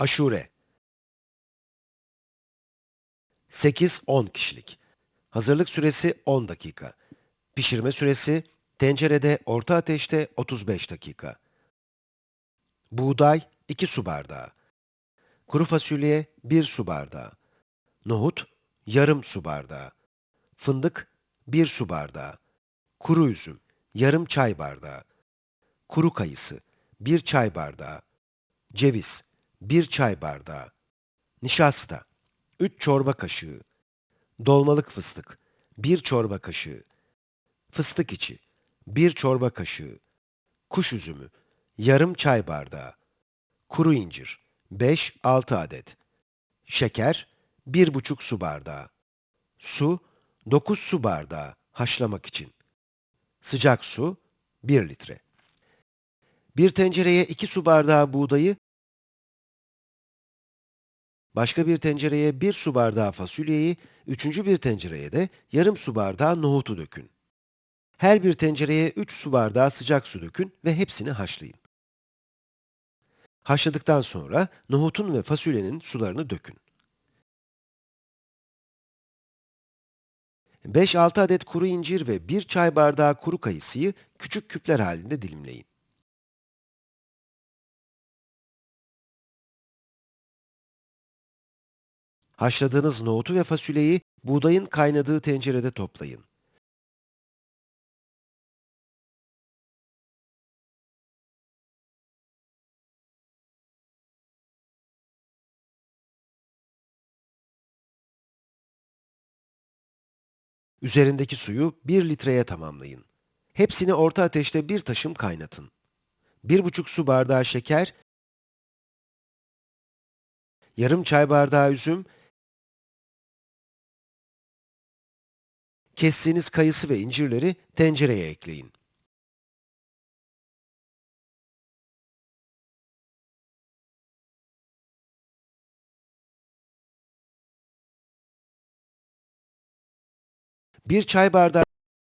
Aşure 8-10 kişilik. Hazırlık süresi 10 dakika. Pişirme süresi tencerede orta ateşte 35 dakika. Buğday 2 su bardağı. Kuru fasulye 1 su bardağı. Nohut yarım su bardağı. Fındık 1 su bardağı. Kuru üzüm yarım çay bardağı. Kuru kayısı 1 çay bardağı. Ceviz 1 çay bardağı. Nişasta 3 çorba kaşığı. Dolmalık fıstık 1 çorba kaşığı. Fıstık içi 1 çorba kaşığı. Kuş üzümü yarım çay bardağı. Kuru incir 5-6 adet. Şeker 1,5 su bardağı. Su 9 su bardağı haşlamak için. Sıcak su 1 litre. Bir tencereye 2 su bardağı buğdayı, başka bir tencereye 1 su bardağı fasulyeyi, üçüncü bir tencereye de yarım su bardağı nohutu dökün. Her bir tencereye 3 su bardağı sıcak su dökün ve hepsini haşlayın. Haşladıktan sonra nohutun ve fasulyenin sularını dökün. 5-6 adet kuru incir ve 1 çay bardağı kuru kayısıyı küçük küpler halinde dilimleyin. Haşladığınız nohutu ve fasulyeyi buğdayın kaynadığı tencerede toplayın. Üzerindeki suyu 1 litreye tamamlayın. Hepsini orta ateşte bir taşım kaynatın. 1,5 su bardağı şeker, yarım çay bardağı üzüm, kestiğiniz kayısı ve incirleri tencereye ekleyin. Bir çay bardağı